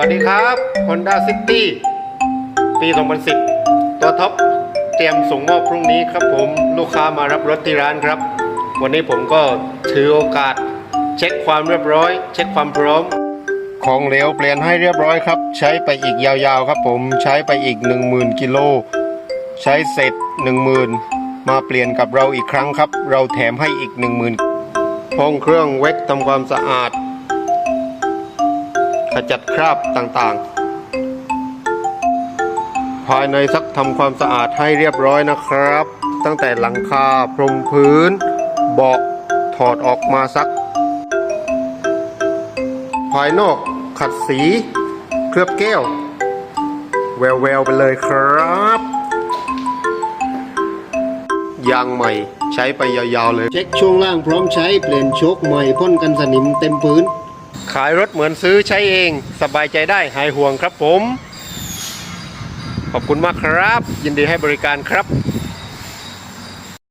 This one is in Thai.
วัสดีครับ Honda City ปี 2010 ตัวท็อปเตรียมส่งมอบพรุ่งนี้ครับผมลูกค้ามารับรถที่ร้านครับ วันนี้ผมก็ถือโอกาส เช็คความเรียบร้อย เช็คความพร้อม ของเหลวเปลี่ยนให้เรียบร้อยครับ ใช้ไปอีกยาวๆครับผมใช้ไปอีก 10,000 กิโล ใช้เสร็จ 10,000 มาเปลี่ยนกับเราอีกครั้งครับ เราแถมให้อีก 10,000ห้องเครื่องเวกทำความสะอาด จัดคราบต่างๆ ภายในซักทำความสะอาดให้เรียบร้อยนะครับ ตั้งแต่หลังคาพรมพื้น เบาะถอดออกมาซัก ภายนอกขัดสี เคลือบแก้ว แววๆไปเลยครับยางใหม่ใช้ไปยาวๆเลย เช็คช่วงล่างพร้อมใช้เปลี่ยนโชคใหม่พ่นกันสนิมเต็มพื้น ขายรถเหมือนซื้อใช้เองสบายใจได้หายห่วงครับผม ขอบคุณมากครับ ยินดีให้บริการครับ